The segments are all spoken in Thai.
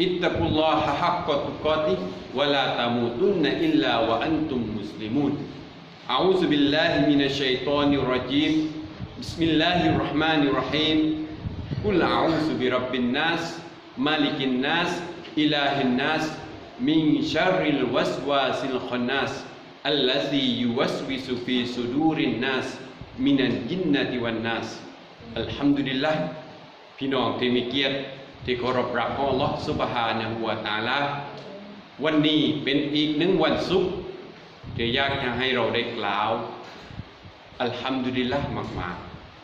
اتقوا الله حق تقاته ولا تموتن إلا وأنتم مسلمون أعوذ بالله من الشيطان الرجيم بسم الله الرحمن الرحيم قل أعوذ برب الناس مالك الناس إله الناس من شر الوسواس الخناس الذي يوسوس في صدور الناس من الجنة والناس الحمد لله พี่น้องที่มีเกียรติ ที่เคารพรักของอัลลอฮ์ซุบฮานะฮูวะตาลาวันนี้เป็นอีกหนึ่งวันศุกร์ที่อยากจะให้เราได้กล่าวอัลฮัมดุลิลละมาก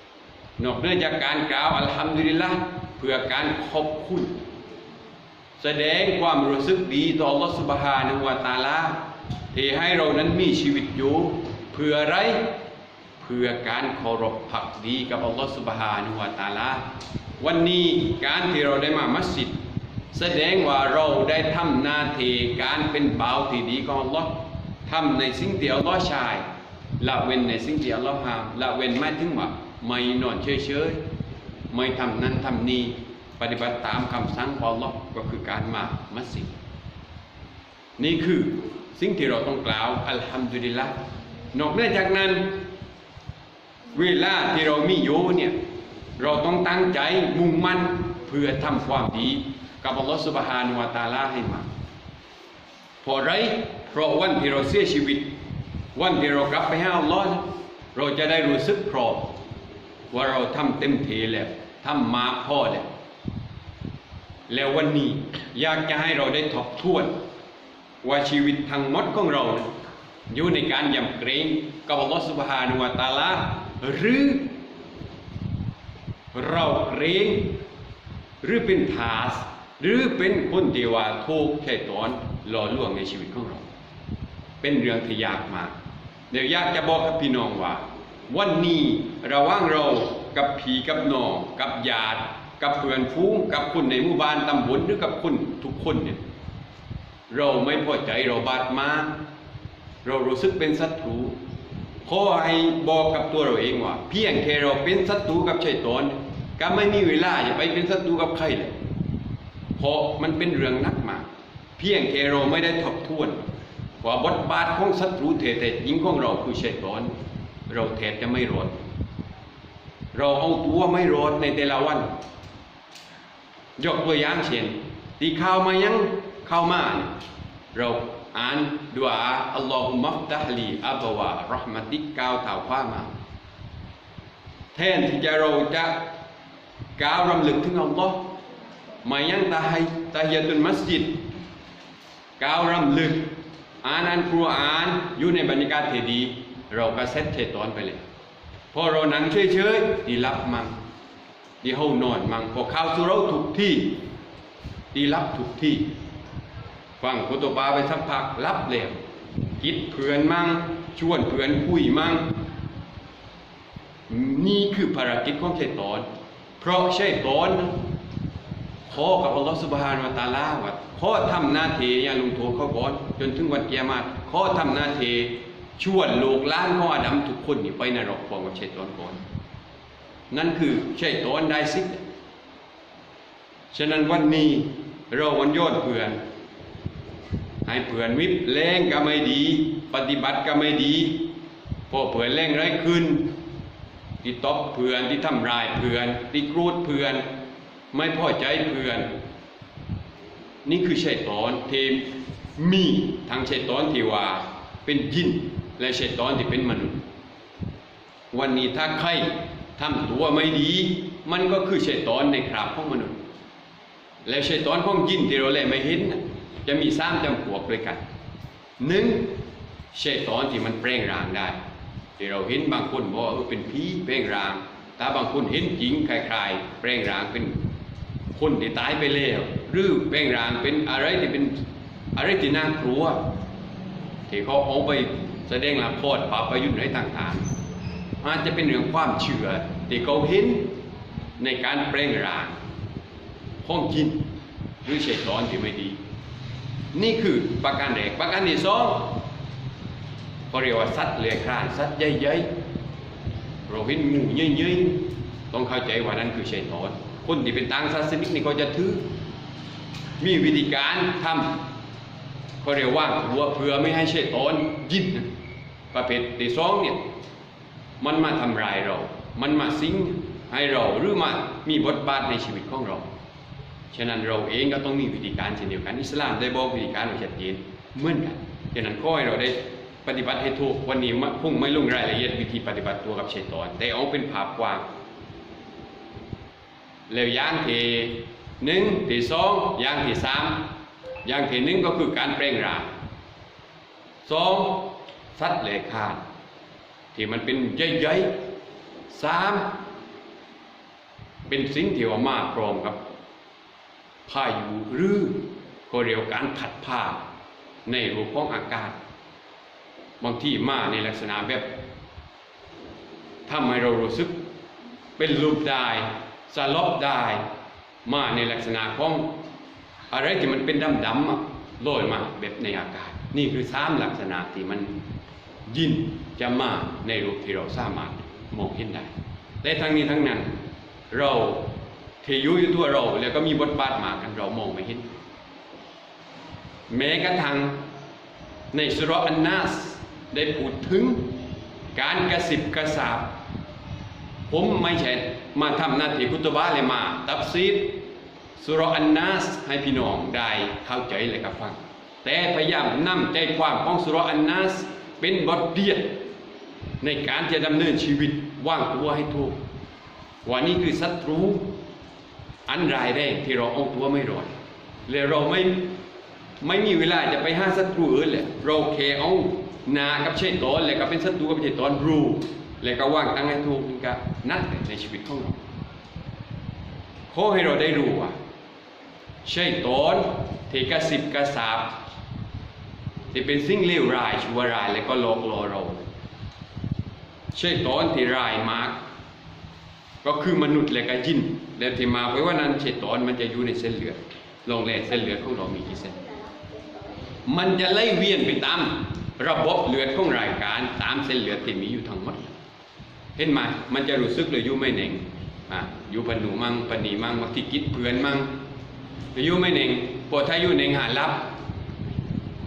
ๆ นอกเหนือจากการกล่าวอัลฮัมดุลิลละเพื่อการขอบคุณ แสดงความรู้สึกดีต่ออัลลอฮ์ซุบฮานะฮูวะตาลาที่ให้เรานั้นมีชีวิตอยู่เพื่ออะไรเพื่อการเคารพผักดีกับอัลลอฮฺสุบฮานุวะตาลา วันนี้การที่เราได้มามัสยิด แสดงว่าเราได้ทำหน้าที่การเป็นบ่าวที่ดีของลอฮ์ทำในสิ่งที่อัลลอฮ์ชายละเว้นในสิ่งที่อัลลอฮ์ห้ามละเว้นไม่ถึงว่าไม่นอนเฉยๆไม่ทำนั้นทำนี้ปฏิบัติตามคำสั่งของอัลลอฮ์ก็คือการมามัสยิดนี่คือสิ่งที่เราต้องกล่าวอัลฮัมดุลิลละนอกนอจากนั้น เวลาที่เรามีอยู่เนี่ย เราต้องตั้งใจมุ่งมั่นเพื่อทำความดี กับอัลลอฮฺสุบฮานุวะตาลาให้มาเพราะไรเพราะวันที่เราเสียชีวิต วันที่เรากลับไปหาอัลลอฮ์เราจะได้รู้สึกพร้อมว่าเราทำเต็มที่แล้วทำมาพ่อแล้วแล้ววันนี้อยากจะให้เราได้ทบทวน ว่าชีวิตทั้งหมดของเรานะอยู่ในการยำเกรงกับอัลลอฮฺสุบฮานุวะตาลาหรือ เราเกรงหรือเป็นทาส หรือเป็นคนที่ว่าถูกใช้ตอนหล่อลวงในชีวิตของเรา เป็นเรื่องที่ยากมาก เดี๋ยวอยากจะบอกกับพี่น้องว่า วันนี้ระว่างเรากับผีกับน้องกับญาติกับเพื่อนฟูงกับคนในหมู่บ้านตำบลหรือกับคนทุกคนเนี่ยเราไม่พอใจเราบาดหมางเรารู้สึกเป็นศัตรูขอให้บอกกับตัวเราเองว่า เพียงแค่เราเป็นศัตรูกับชัยตอน ก็ไม่มีเวลาจะไปเป็นศัตรูกับใครเลยเพราะมันเป็นเรื่องนักมากเพียงแค่เราไม่ได้ทบทวนว่าบทบาทของศัตรูเทแต่ยิงของเราคือเชัยตอนเราแทบจะไม่รอดเราเอาตัวไม่รอดในแต่ละวัน ยกตัวอย่างเช่นที่เข้ามายังเข้ามาเราอ่านดุอาอัลลอฮุมัฟตะฮลีอับวะรหมติกาวเท้าขวามาแทนที่จะเราจะ ก้าวรำลึกถึงอัลลอฮ์มายังตาให้ตาฮิยตุนมัสยิดก้าวรำลึกอ่านอันกุรอานอยู่ในบรรยากาศที่ดี เราก็เซตเทตอนไปเลยพอเรานั่งเฉยๆดีรับมังดีเฮานอนมังพอเข้าสู่เราถูกที่ดีรับถูกที่ฟังคุตบาไปสักพักรับแล้วคิดเพื่อนมั่งชวนเพื่อนคุยมั่งนี่คือภารกิจของชัยตอน เพราะชัยตอนขอกับอัลลอฮฺสุบฮานวะตาลาว่าขอทำหน้าที่อย่าลงโทษเขาก่อนจนถึงวันเกียรติขอทำหน้าที่ชวนโลกล้านขออดัมทุกคนนี่ไปนรกพร้อมกับชัยตอนก่อน นั่นคือชัยตอนได้สิทธิ์ฉะนั้นวันนี้เราวันยอดเพื่อน ให้เผื่อนวิบแรงก็ไม่ดี ปฏิบัติก็ไม่ดีพอเผื่อนแรงไรขึ้น ที่ตบเผื่อนที่ทำร้ายเผื่อนที่กรูดเผื่อน ไม่พอใจเผื่อน นี่คือชัยตอนเทมมีทั้งชัยตอนที่ว่าเป็นยินและชัยตอนที่เป็นมนุษย์ วันนี้ถ้าใครทำตัวไม่ดี มันก็คือชัยตอนในคราบของมนุษย์ แล้วชัยตอนของยินที่เราแลไม่เห็นจะมีสามจำพวกด้วยกันหนึ่งชัยตอนที่มันแปลงร่างได้ ที่เราเห็นบางคนบอกว่าเป็นผีแปลงรางถ้าบางคนเห็นจริงคลายๆแปลงรางเป็นคนที่ตายไปแล้วหรือแปลงรางเป็นอะไรที่เป็นอะไรที่น่ากลัวที่เขาเอาไปแสดงละครปาประยุทธ์อะไรต่างๆอาจจะเป็นเรื่องความเชื่อที่เขาเห็นในการแปลงรางของจินหรือเฉตอนที่ไม่ดี นี่คือประการแรกประการที่สอง เขาเรียกว่าสัตว์เลื้อยคลานสัตว์ใหญ่ๆเราเห็นงูเยอะๆต้องเข้าใจว่านั่นคือเฉตอนคนที่เป็นต่างศาสนิกนี่ก็จะถือ มีวิธีการทำเขาเรียกว่าหัวเพื่อไม่ให้เชตอนยินประเภทที่สองเนี่ยมันมาทำลายเรา มันมาสิงให้เราหรือมามีบทบาทในชีวิตของเรา ฉะนั้นเราเองก็ต้องมีวิธีการเช่นเดียวกัน อิสลามได้บอกวิธีการไว้ชัดเจนเหมือนกันฉะนั้นขอให้เราได้ ปฏิบัติให้ถูกวันนี้พุ่งไม่ลุ่งรายละเอียดวิธีปฏิบัติตัวกับเชตอนแต่เอาเป็นภาพกว้างแล้วย่างที่หนึ่งที่สองย่างที่สามย่างที่หนึ่งก็คือการเปล่งรางสองสัตว์เลื้อยคลานที่มันเป็นใหญ่ๆสามเป็นสิ่งที่ว่ามาพร้อมกับพาอยุหรือก็เรียกว่าการผัดผ้าในรูปของอากาศ บางที่มาในลักษณะแบบทำให้เรารู้สึกเป็นรูปได้สลบได้ มาในลักษณะของอะไรที่มันเป็นดำๆลอยมาแบบในอากาศ นี่คือสามลักษณะที่มันยินจะมาในรูปที่เราสามารถมองเห็นได้แต่ทั้งนี้ทั้งนั้น เราที่อยู่อยู่ตัวเรา แล้วก็มีบทบาทมากันเรามองไม่เห็นแม้กระทั่งในสุรอันนาส ได้พูดถึงการกระสิบกระสาบ ผมไม่ใช่มาทำหน้าที่คุตบะเลยมา ตับซีดสุรอันนาสให้พี่น้องได้เข้าใจเลยครับฟัง แต่พยายามนำใจความของสุรอันนาสเป็นบทเรียนในการจะดำเนินชีวิตว่างตัวให้ถูกว่านี่คือศัตรู อันรายแรงที่เราเอาตัวไม่รอดและเราไม่ไม่มีเวลาจะไปห้าศัตรูอื่นเลยเราแค่เอา นากับเชตอนแล้วก็เป็นศัตรูกับเชตอนรู้แล้วก็ว่างตั้งให้ถูกนี่ก็นั่นแหละในชีวิตของเราขอให้เราได้รู้ว่าใช่ตอนที่กสิบกระสาบที่เป็นสิ่งเลวร้ายชั่วร้ายแล้วก็หลอกลอเราใช่ตอนที่ร้ายมาก ก็คือมนุษย์และก็ยินแล้วที่มาเพราะว่านั้นเชตอนมันจะอยู่ในเส้นเลือดลองแลเส้นเลือดของเรามีกี่เส้นมันจะไล่เวียนไปตาม ระบบเลือดของรายการตามเส้นเลือดที่มีอยู่ทั้งหมด เห็นไหมมันจะรู้สึกเลยอยู่ไม่เน่งอะอยู่ปนูมั่งปนีมั่งบางทีกิดเพื่อนมั่งอยู่ไม่เน่งปวดถ้าอยู่เน่งหารับ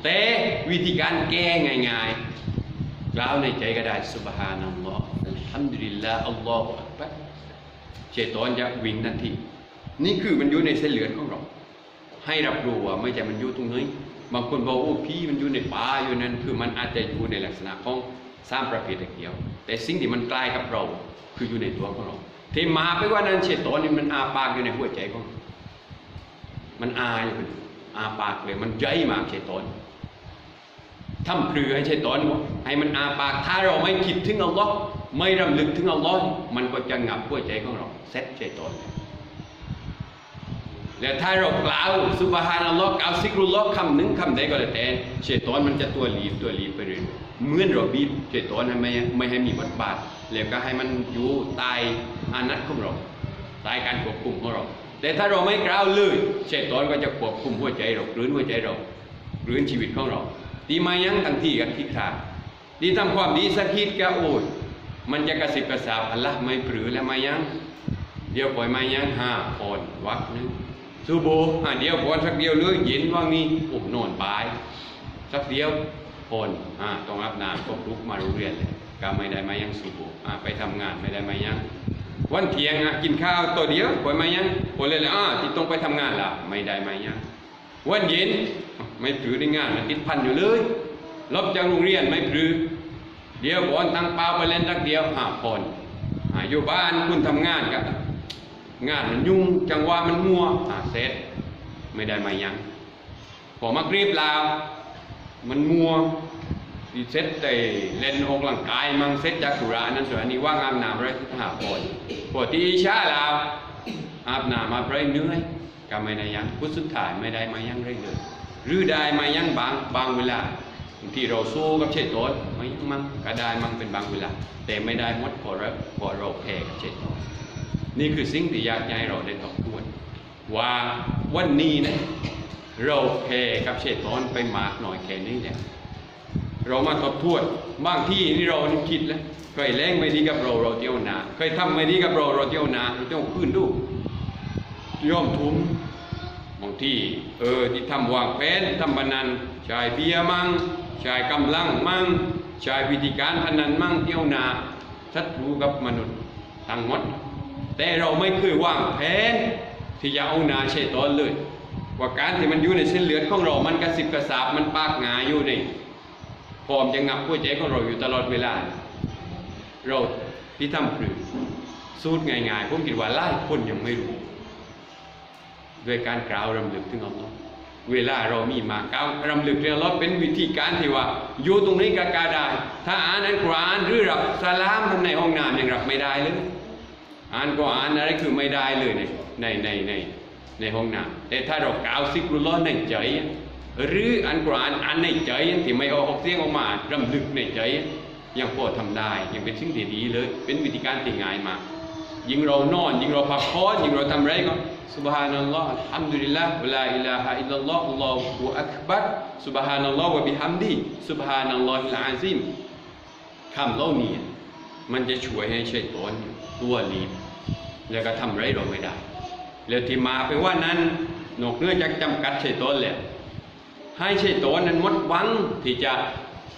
แต่วิธีการแก้ง่ายๆกล่าวในใจก็ได้สุบฮานัลลอฮ์อัลฮัมดุลิลลาห์อัลลอฮฺอักบัรเชตอนจะวิ่งทันทีนี่คือมันอยู่ในเส้นเลือดของเรา ให้รับรู้ว่าไม่ใช่มันอยู่ตรงนี้บางคนบอกโอ้พี่มันอยู่ในป่าอยู่นั่นคือมันอาจจะอยู่ในลักษณะของสร้างประเภทเดียว แต่สิ่งที่มันใกล้กับเรา คืออยู่ในตัวของเราที่มาไปว่านั้นเชตอนนี่มันอาปากอยู่ในหัวใจของเรามันอาอยู่อาปากเลยมันใหญ่มากเชตอนทำเพลือให้เชตอนให้มันอาปากถ้าเราไม่คิดถึงอัลลอฮ์ไม่รำลึกถึงอัลลอฮ์มันก็จะงับหัวใจของเราเซ็ตเชตอน แล้วถ้าเรากล่าวสุบฮานัลลอฮ์กล่าวซิกรุลลอฮ์คำหนึ่งคำใดก็แล้วแต่เชตอนมันจะตัวลีบตัวลีบไปเรื่อยเหมือนเราบีบเชตอนให้ไม่ไม่ให้มีบทบาทแล้วก็ให้มันอยู่ใต้อานัตของเราใต้การควบคุมของเรา แต่ถ้าเราไม่กล่าวเลยเชตอนก็จะควบคุมหัวใจเรารื้นหัวใจเรารื้นชีวิตของเราดีมายังทันทีกันทิศทางดีทำความดีสักคิดก็โอ้ยมันจะกระสิบกระสาบอัลละไม่ปรือแล้วมายังเดี๋ยวปล่อยมายังห้าคนวักหนึง สูโบอ่าเดียวพอนสักเดียวเลยเย็นว่างนี้โอ้นอนปลาย สักเดียวพนอ่าต้องรับน้ำต้องลุกมาโรงเรียนเลยก็ไม่ได้มายังสูบอ่าไปทำงานไม่ได้มายัง วันเที่ยงอะกินข้าวตัวเดียวปล่อยมายังพนเลยเลยอ่าที่ต้องไปทำงานล่ะ ไม่ได้มายัง วันเย็นไม่ปรือได้งานมันติดพันอยู่เลยลบจากโรงเรียนไม่ปรือเดี๋ยวพอนตั้งเปล่าไปเล่นสักเดียวหาพนอ่าอยู่บ้านคุณทำงานกับ งานมันยุ่งจังหวะมันมัวอ่าเสร็จไม่ได้มายังพอมากรีบลาวมันมัวที่เสร็จแต่เล่นออกกำลังกายมั่งเสร็จจากสุรานั้นส่วนอันนี้ว่างามน้ำไรหาพอนพอที่ชาลาวอาบน้ำมาไรเนื่อยก็ไม่ได้ยังพุทธสุดท้ายไม่ได้มายังไรเลยหรือได้มายังบางบางเวลาบางทีเราสู้กับเชตโตนไม่ยังมั่งก็ได้มั่งเป็นบางเวลา แต่ไม่ได้หมดพอเราพอเราแพ้กับเชตโตน นี่คือสิ่งที่อยากให้เราได้ทบทวนว่าวันนี้นะเราแพ้กับเชตโตนไปมากหน่อยแค่นี้เนี่ยเรามาทบทวนบางที่นี่เรานี่คิดแล้วเคยแรงไม่ดีกับเราเราเที่ยวนาเคยทำไม่ดีกับเราเราเที่ยวนาเราเที่ยวพื้นดูย่อมทุมบางที่เออที่ทำวางแผนทำพนันชายเบียมั่งชายกำลังมั่งชายวิธีการพนันมั่งเที่ยวนาศัตรูกับมนุษย์ทั้งหมด แต่เราไม่เคยวางแผนที่จะเอานาเชตอนเลย ว่าการที่มันอยู่ในเส้นเลือดของเรา มันกระสิบกระสาบมันปากงาอยู่ในพร้อมจะงับหัวใจของเราอยู่ตลอดเวลา เราที่ทำปรือสูตรง่ายๆผมคิดว่าหลายคนยังไม่รู้ด้วยการกล่าวรำลึกถึงอัลลอฮ์เวลาเรามีมากล่าวรำลึกเรื่องอัลลอฮ์เป็นวิธีการที่ว่า อยู่ตรงนี้ก็กาได้ ถ้าอ่านอัลกุรอานหรือรับสลามในห้องน้ำยังรับไม่ได้เลย อ่านก็อ่านอะไรคือไม่ได้เลยในในในในในห้องน้ำแต่ถ้าเรากล่าวซิกรุลลอในใจ หรืออันกรอานอ่านในใจที่ไม่เอาออกเสียงออกมารำลึกในใจยังพอทำได้ยังเป็นสิ่งที่ดีเลย เป็นวิธีการที่ง่ายมากยิ่งเรานอน ยิ่งเราพักผ่อนยิ่งเราทำไรก็ Subhanallah Alhamdulillah wa la ilaha illallah Allahu Akbar Subhanallah wa bihamdi Subhanallahil azim คำเหล่านี้มันจะช่วยให้ใชัยตอน ตัวรีบแล้วก็ทำไรเราไม่ได้ แล้วที่มาเป็นว่านั้นนกเนื้อจากจำกัดชัยตอนแล้วให้ชัยตอนนั้นหมดหวังที่จะ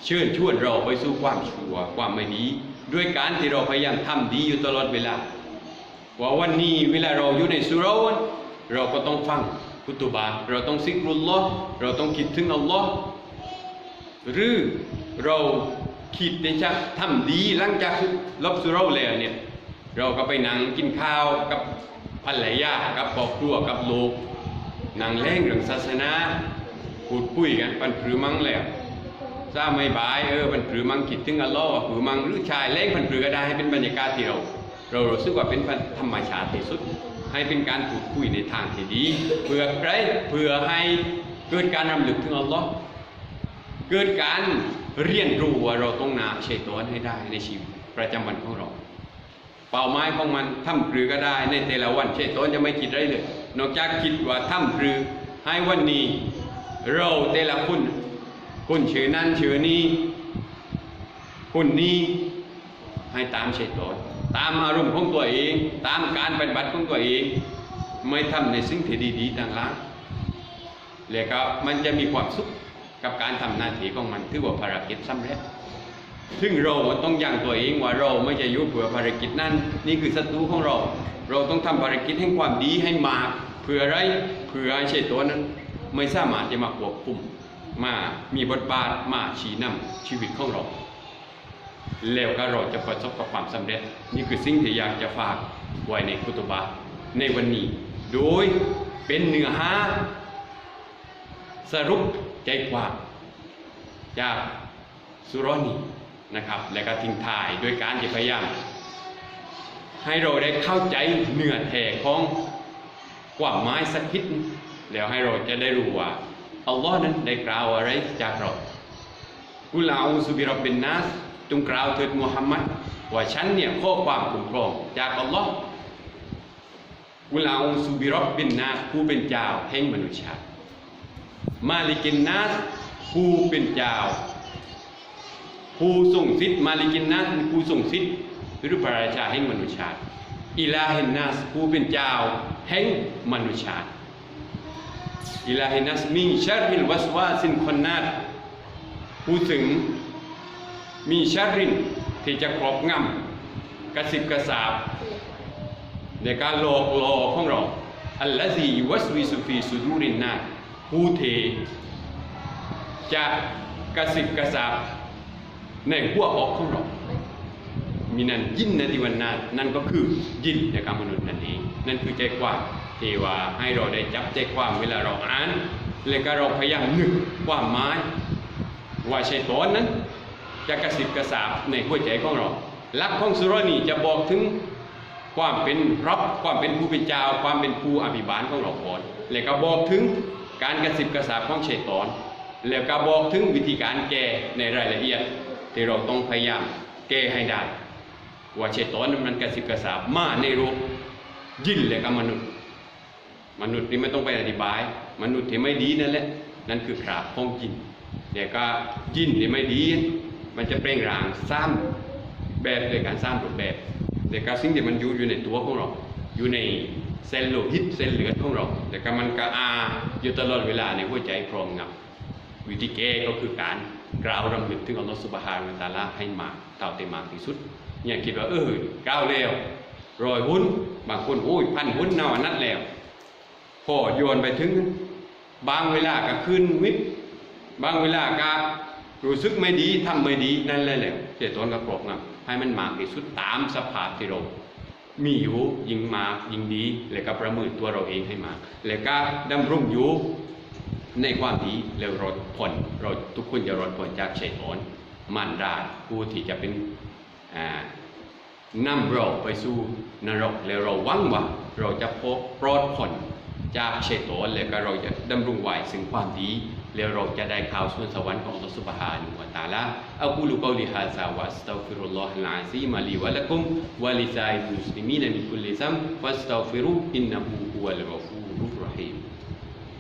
เชิญชวนเราไปสู่ความชั่วความไม่ดีด้วยการที่เราพยายามทำดีอยู่ตลอดเวลา ว่าวันนี้เวลาเราอยู่ในสุรวนเราก็ต้องฟังคุตุบาเราต้องซิกรุลลอเราต้องคิดถึงอัลลอฮ์หรือเราคิดที่จะทำดีหลังจากลบสุราแล้วเนี่ย เราก็ไปนั่งกินข้าวกับภรรยากับครอบครัวกับลูกนั่งเล่งเรื่องศาสนาพูดคุยกันปันผือมังแล้วทราไม่บายเออปันผือมังคิดถึงอัลลอฮ์ผือมังหรือชายเล่งปันผือก็ได้ให้เป็นบรรยากาศที่เราเรารู้สึกว่าเป็นธรรมชาติที่สุด ให้เป็นการพูดคุยในทางที่ดี เพื่อใครเพื่อให้เกิดการรำลึกถึงอัลลอฮ์เกิดการเรียนรู้ว่าเราต้องนาเชตอนให้ได้ในชีวิตประจำวันของเรา เป้าหมายของมันทำปรือก็ได้ในแต่ละวันเชตอนจะไม่คิดอะไรเลย นอกจากคิดว่าทำปรือให้วันนี้ เราแต่ละคนคนชื่อนั้นชื่อนี้คนนี้ให้ตามเฉตอนตามอารมณ์ของตัวเอง ตามการปฏิบัติของตัวเอง ไม่ทำในสิ่งที่ดีๆต่างหากแล้วก็มันจะมีความสุขกับการทำหน้าที่ของมันถือว่าภารกิจสำเร็จ ซึ่งเราต้องยังตัวเองว่าเราไม่จะยุ่เผื่อภารกิจนั้นนี่คือศัตรูของเรา เราต้องทำภารกิจให้ความดีให้มากเพื่ออะไรเพื่อให้เฉตอนนั้น ไม่สามารถจะมาควบคุมมามีบทบาทมาชี้นำชีวิตของเรา แล้วก็เราจะประสบกับความสำเร็จ นี่คือสิ่งที่อยากจะฝากไว้ในคุตบะในวันนี้ โดยเป็นเนื้อหาสรุปใจความจากสุรนี นะครับ และก็ทิ้งท้ายด้วยการที่พยายามให้เราได้เข้าใจเนื้อแท้ของความหมายสักนิดแล้วให้เราจะได้รู้ว่าอัลลอฮ์นั้นได้กล่าวอะไรจากเรากุลาอูซุบิรับบินนัสจงกล่าวเถิดมูฮัมมัดว่าฉันเนี่ยข้อความคุ้มครองจากอัลลอฮ์อุลาอูซูบิรับบินนาสผู้เป็นเจ้าแห่งมนุษย์ชาติมาลิกินนาสผู้เป็นเจ้า ผู้ทรงสิทธิ์มาลิกินนาสผู้ทรงสิทธิ์หรือพระราชาแห่งมนุษย์ชาติอิลาฮินนาสผู้เป็นเจ้าแห่งมนุษย์ชาติอิลาฮินัสมินชาริลวัสวาสินคนนาสผู้ถึงมีชารินที่จะครอบงำกระสิบกระสาบในการหลอกหลอกของเราอัลลอฮีวัสวิสุฟีสุดูรินนาผู้เทจะกระสิบกระสาบ ในหัวอกของเรามีนันยินนะที่วันนั้นนั่นก็คือยินในการมนุษย์นั่นเองนั่นคือใจความที่ว่าให้เราได้จับใจความเวลาเราอ่านและก็เราพยายามนึกความหมายว่าชัยตอนนั้น จะกระสิบกระสาบในหัวใจของเราลักของสุรนีจะบอกถึงความเป็นรับความเป็นผู้เป็นเจ้า ความเป็นผู้อภิบาลของเราก่อนแล้วก็บอกถึงการกระสิบกระซาบของเชตอนแล้วก็บอกถึงวิธีการแก้ในรายละเอียด ที่เราต้องพยายามแก้ให้ได้ว่าเชตอนนั้นมันกระสิบกระซาบมาในโลกยิ่นและก็มนุษย์ มนุษย์นี่ไม่ต้องไปอธิบาย มนุษย์ที่ไม่ดีนั่นแหละนั่นคือคราบของจินเดี๋ยก็จินที่ไม่ดี มันจะเปล่งร่างสร้างแบบโดยการสร้างรูปแบบเดี๋ยวก็สิ่งที่มันอยู่อยู่ในตัวของเรา อยู่ในเซลล์โลหิตเซลล์เลือดของเราเดี๋ยวก็มันก็อาอยู่ตลอดเวลาในหัวใจพร้อมงับวิธีแก้ก็คือการ กล่าวรำลึกถึงอัลลอฮฺสุบฮานะตาลาให้มากเท่าที่มมากที่สุดเนี่ยคิดว่าเออกล่าวแล้วรอยหุ้น บางคนโอ้ยพันหุ้นเนานนั้นแล้วพอโยนไปถึง บางเวลาก็ขึ้นวิบบางเวลาก็รู้สึกไม่ดีทำไม่ดีนั่นแหละแหละเจตนกระปรกนะให้มันมากที่สุดตามสภาพที่เรามีอยู่ยิ่งมากยิ่งดี แล้วก็ประเมินตัวเราเองให้มากแล้วก็ดำรงอยู่ ในความดีแล้วรอดพ้นเราทุกคนจะรอดพ้นจากชัยตอนมันดาผู้ที่จะเป็นนำเราไปสู่นรกแล้วเราหวังว่าเราจะพบปลอดพ้นจากเชตอนแล้วก็เราจะดำรงไหวซึ่งความดีแล้วเราจะได้ข่าวส่วนสวรรค์ของอัลลอฮฺซุบฮานะฮูวะตาลาอักูลุกอลิฮาซาวัสตัฆฟิรุลลอฮุลาซีมะลีวะละกุมวะลิซาอิมุสลิมีนมิคุลลิซัมฟัสตัฆฟิรุอินนะฮูฮุวัลกอฟู